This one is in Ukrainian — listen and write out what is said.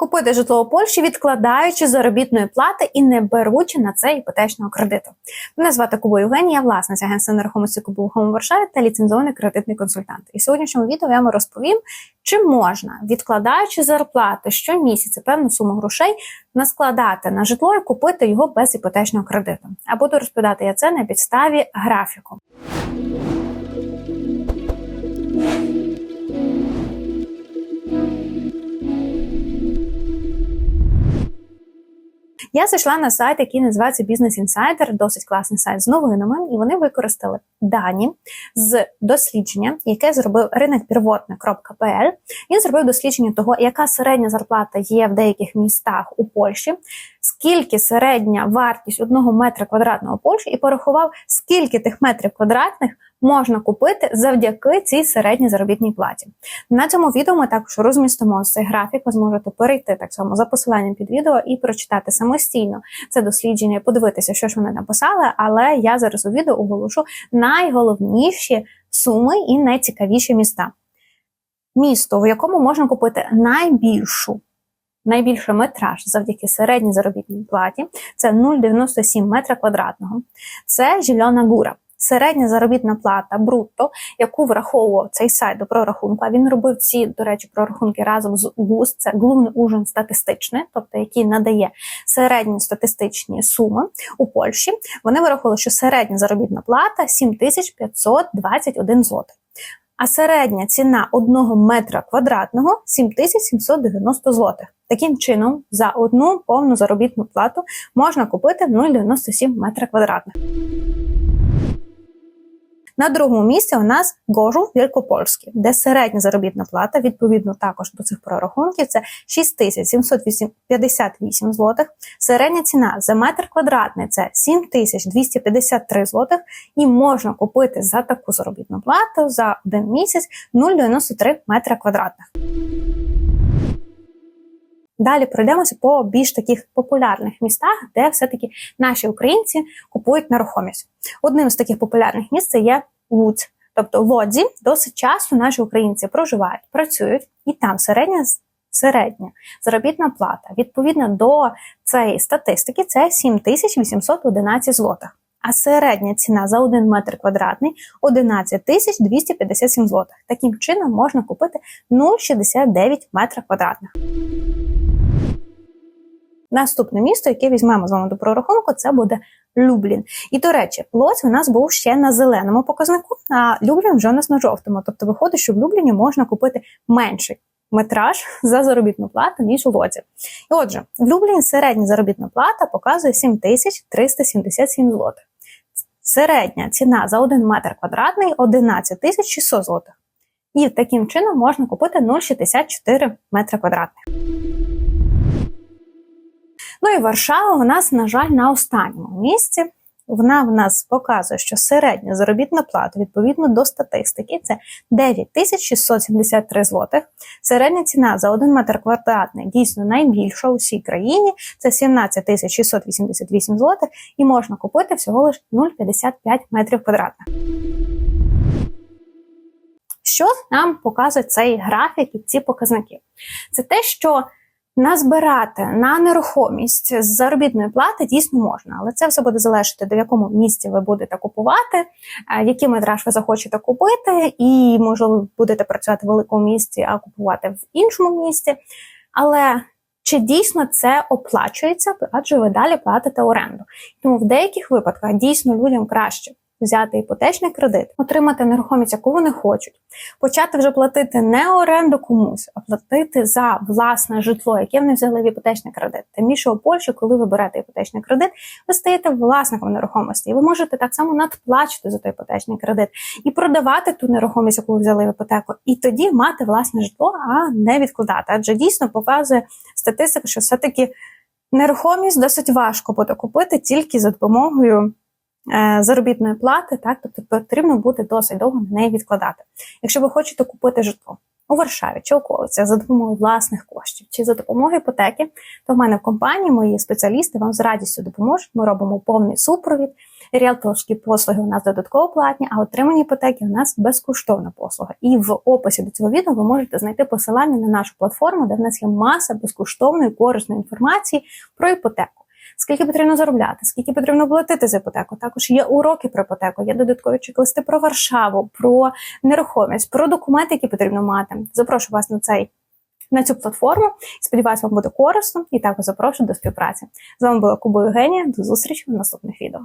Купити житло у Польщі, відкладаючи заробітної плати і не беручи на це іпотечного кредиту. Мене звати Куба Євгенія, власниця агентства нерухомості Кубу Хом Варшаві та ліцензований кредитний консультант. І в сьогоднішньому відео я вам розповім, чи можна, відкладаючи зарплати щомісяця певну суму грошей, наскладати на житло і купити його без іпотечного кредиту. А буду розповідати я це на підставі графіку. Я зайшла на сайт, який називається Business Insider, досить класний сайт з новинами, і вони використали дані з дослідження, яке зробив ринок первотне.пл. Він зробив дослідження того, яка середня зарплата є в деяких містах у Польщі, скільки середня вартість одного метра квадратного Польщі, і порахував, скільки тих метрів квадратних можна купити завдяки цій середній заробітній платі. На цьому відео ми також розмістимо цей графік. Ви зможете перейти так само за посиланням під відео і прочитати самостійно це дослідження, подивитися, що ж вони написали. Але я зараз у відео оголошу найголовніші суми і найцікавіші міста. Місто, в якому можна купити найбільшу. Найбільший метраж завдяки середній заробітній платі це 0,97 метра квадратного. Це Жільона Гура середня заробітна плата брутто, яку враховував цей сайт до прорахунку. А він робив ці, до речі, прорахунки разом з ГУС, це глумний ужин статистичний, тобто який надає середні статистичні суми у Польщі. Вони вирахували, що середня заробітна плата 7521 злотих. А середня ціна одного метра квадратного 7790 злотих. Таким чином, за одну повну заробітну плату можна купити 0,97 метра квадратних. На другому місці у нас Гожу Вількопольський, де середня заробітна плата, відповідно також до цих прорахунків, це 6758 злотих. Середня ціна за метр квадратний це 7253 злотих. І можна купити за таку заробітну плату за один місяць 0,93 метра квадратних. Далі пройдемося по більш таких популярних містах, де все-таки наші українці купують нерухомість. Одним з таких популярних місць це є Луць. Тобто Лодзі досить часто наші українці проживають, працюють, і там середня середня заробітна плата відповідно до цієї статистики це 7811 злотих. А середня ціна за 1 метр квадратний 11 257 злотих. Таким чином можна купити 0,69 метра квадратних. Наступне місто, яке візьмемо з вами до прорахунку, це буде Люблін. І, до речі, Лоць у нас був ще на зеленому показнику, а Люблін вже у нас на жовтому. Тобто виходить, що в Любліні можна купити менший метраж за заробітну плату, ніж у Лоці. І отже, в Любліні середня заробітна плата показує 7377 злотих. Середня ціна за 1 метр квадратний 11 600 злотих. І таким чином можна купити 0,64 метра квадратних. Ну і Варшава у нас, на жаль, на останньому місці. Вона в нас показує, що середня заробітна плата відповідно до статистики це 9673 злотих. Середня ціна за 1 метр квадратний дійсно найбільша у всій країні. Це 17688 злотих, і можна купити всього лише 0,55 метрів квадратних. Що нам показує цей графік і ці показники? Це те, що Назбирати на нерухомість з заробітної плати дійсно можна, але це все буде залежати, до якому місці ви будете купувати, е, який метраж ви захочете купити, і, можливо, будете працювати в великому місці, а купувати в іншому місці. Але чи дійсно це оплачується, адже ви далі платите оренду. Тому в деяких випадках дійсно людям краще взяти іпотечний кредит, отримати нерухомість, яку вони хочуть, почати вже платити не оренду комусь, а платити за власне житло, яке вони взяли в іпотечний кредит. Тим більше у Польщі, коли ви берете іпотечний кредит, ви стаєте власником нерухомості, і ви можете так само надплачити за той іпотечний кредит і продавати ту нерухомість, яку ви взяли в іпотеку, і тоді мати власне житло, а не відкладати. Адже дійсно показує статистика, що все таки. Нерухомість досить важко буде купити тільки за допомогою заробітної плати, так тобто потрібно буде досить довго на неї відкладати. Якщо ви хочете купити житло у Варшаві чи околицях за допомогою власних коштів чи за допомогою іпотеки, то в мене в компанії мої спеціалісти вам з радістю допоможуть. Ми робимо повний супровід Ріалторські послуги у нас додатково платні, а отримані іпотеки у нас безкоштовна послуга. І в описі до цього відео ви можете знайти посилання на нашу платформу, де в нас є маса безкоштовної корисної інформації про іпотеку. Скільки потрібно заробляти, скільки потрібно платити за іпотеку. Також є уроки про іпотеку, є додаткові чек-листи про Варшаву, про нерухомість, про документи, які потрібно мати. Запрошую вас на цей на цю платформу. Сподіваюсь, вам буде корисно і також запрошую до співпраці. З вами була Куба Євгенія. До зустрічі в наступних відео.